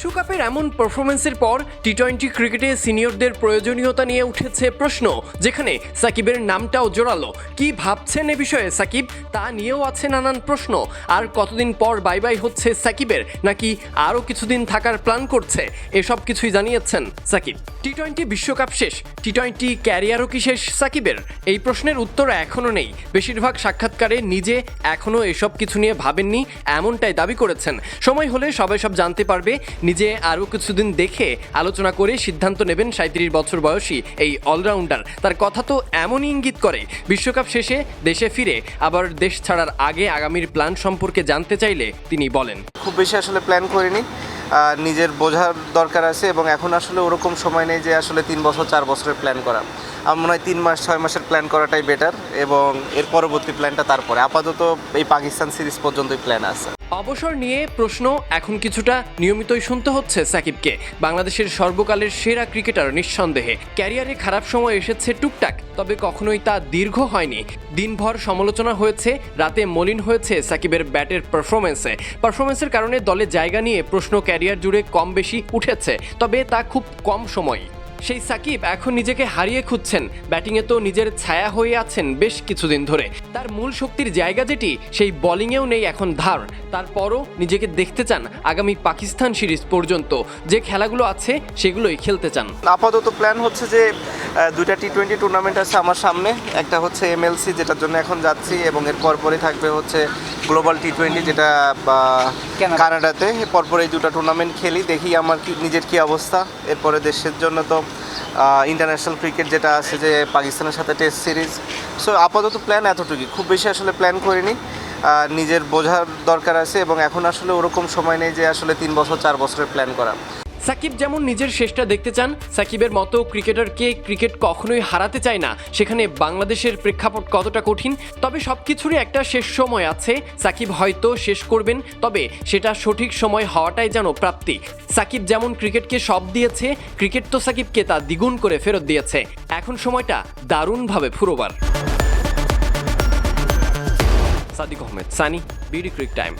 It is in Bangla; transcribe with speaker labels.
Speaker 1: বিশ্বকাপের এমন পারফরমেন্সের পর টি টোয়েন্টি ক্রিকেটে সিনিয়রদের প্রয়োজনীয়তা নিয়ে উঠেছে প্রশ্ন, যেখানে সাকিবের নামটাও জোরালো। কি ভাবছেন এ বিষয়ে সাকিব? তা নিয়েও আছে নানান প্রশ্ন। আর কতদিন পর বাই বাই হচ্ছে সাকিবের? নাকি আরও কিছুদিন থাকার প্ল্যান করছে? এসব কিছুই জানিয়েছেন সাকিব। টি টোয়েন্টি বিশ্বকাপ শেষ। টি টোয়েন্টি ক্যারিয়ারও কি শেষ সাকিবের? এই প্রশ্নের উত্তর এখনও নেই। বেশিরভাগ সাক্ষাৎকারে নিজে এখনও এসব কিছু নিয়ে ভাবেননি, এমনটাই দাবি করেছেন। সময় হলে সবাই সব জানতে পারবে। নিজে আরও কিছুদিন দেখে আলোচনা করে সিদ্ধান্ত নেবেন সাঁত্রিশ বছর বয়সী এই অলরাউন্ডার। তার কথা তো এমনই ইঙ্গিত করে, বিশ্বকাপ শেষে দেশে ফিরে, আবার দেশ ছাড়ার আগে আগামীর প্ল্যান সম্পর্কে জানতে চাইলে তিনি বলেন।
Speaker 2: খুব বেশি আসলে প্ল্যান করিনি নিজের বোঝার দরকার আছে এবং এখন আসলে ওরকম সময় নেই যে আসলে তিন বছর, চার বছরের প্ল্যান করা। আমার মনে হয় তিন মাস, ছয় মাসের প্ল্যান করাটাই বেটার এবং এর পরবর্তী প্ল্যানটা তারপরে। আপাতত এই পাকিস্তান সিরিজ পর্যন্তই প্ল্যান আছে।
Speaker 1: অবসর নিয়ে প্রশ্ন, এখন কিছুটা নিয়মিতই শুনতে হচ্ছে সাকিবকে। বাংলাদেশের সর্বকালের সেরা ক্রিকেটার নিঃসন্দেহে। ক্যারিয়ারে খারাপ সময় এসেছে টুকটাক, তবে কখনোই তা দীর্ঘ হয়নি। দিনভর সমালোচনা হয়েছে, রাতে মলিন হয়েছে সাকিবের ব্যাটের পারফরমেন্সে পারফরমেন্সের কারণে দলে জায়গা নিয়ে প্রশ্ন ক্যারিয়ার জুড়ে কম বেশি উঠেছে, তবে তা খুব কম সময়। সেই সাকিব এখন নিজেকে হারিয়ে খুঁজছেন। ব্যাটিংয়ে তো নিজের ছায়া হয়ে আছেন বেশ কিছুদিন ধরে। তার মূল শক্তির জায়গা যেটি সেই বোলিংয়েও নেই এখন ধার। তারপরও নিজেকে দেখতে চান আগামী পাকিস্তান সিরিজ পর্যন্ত। যে খেলাগুলো আছে সেগুলোই খেলতে চান।
Speaker 2: আপাতত প্ল্যান হচ্ছে যে দুইটা টি টোয়েন্টি টুর্নামেন্ট আছে আমার সামনে। একটা হচ্ছে এমএলসি যেটার জন্য এখন যাচ্ছি এবং এর পরপরই থাকবে হচ্ছে গ্লোবাল টি টোয়েন্টি যেটা কানাডাতে পরপর এই দুটো টুর্নামেন্ট খেলি দেখি আমার কি নিজের কি অবস্থা। এরপরে দেশের জন্য তো ইন্টারন্যাশনাল ক্রিকেট যেটা আছে যে পাকিস্তানের সাথে টেস্ট সিরিজ সো আপাতত প্ল্যান এতটুকুই। খুব বেশি আসলে প্ল্যান করিনি। নিজের বোঝার দরকার আছে এবং এখন আসলে ওরকম সময় নেই যে আসলে তিন বছর, চার বছরের প্ল্যান করা।
Speaker 1: সাকিব যেমন নিজের শেষটা দেখতে চান, সাকিবের মতো ক্রিকেটারকে ক্রিকেট কখনোই হারাতে চায় না। সেখানে বাংলাদেশের প্রেক্ষাপট কতটা কঠিন, তবে সব কিছুরই একটা শেষ সময় আছে। সাকিব হয়তো শেষ করবেন, তবে সেটা সঠিক সময় হওয়াটাই যেন প্রাপ্তি। সাকিব যেমন ক্রিকেটকে সব দিয়েছে, ক্রিকেট তো সাকিবকে তা দ্বিগুণ করে ফেরত দিয়েছে। এখন সময়টা দারুণভাবে ফুরোবার। Sadiq Ahmed, Sunny, BD cric time.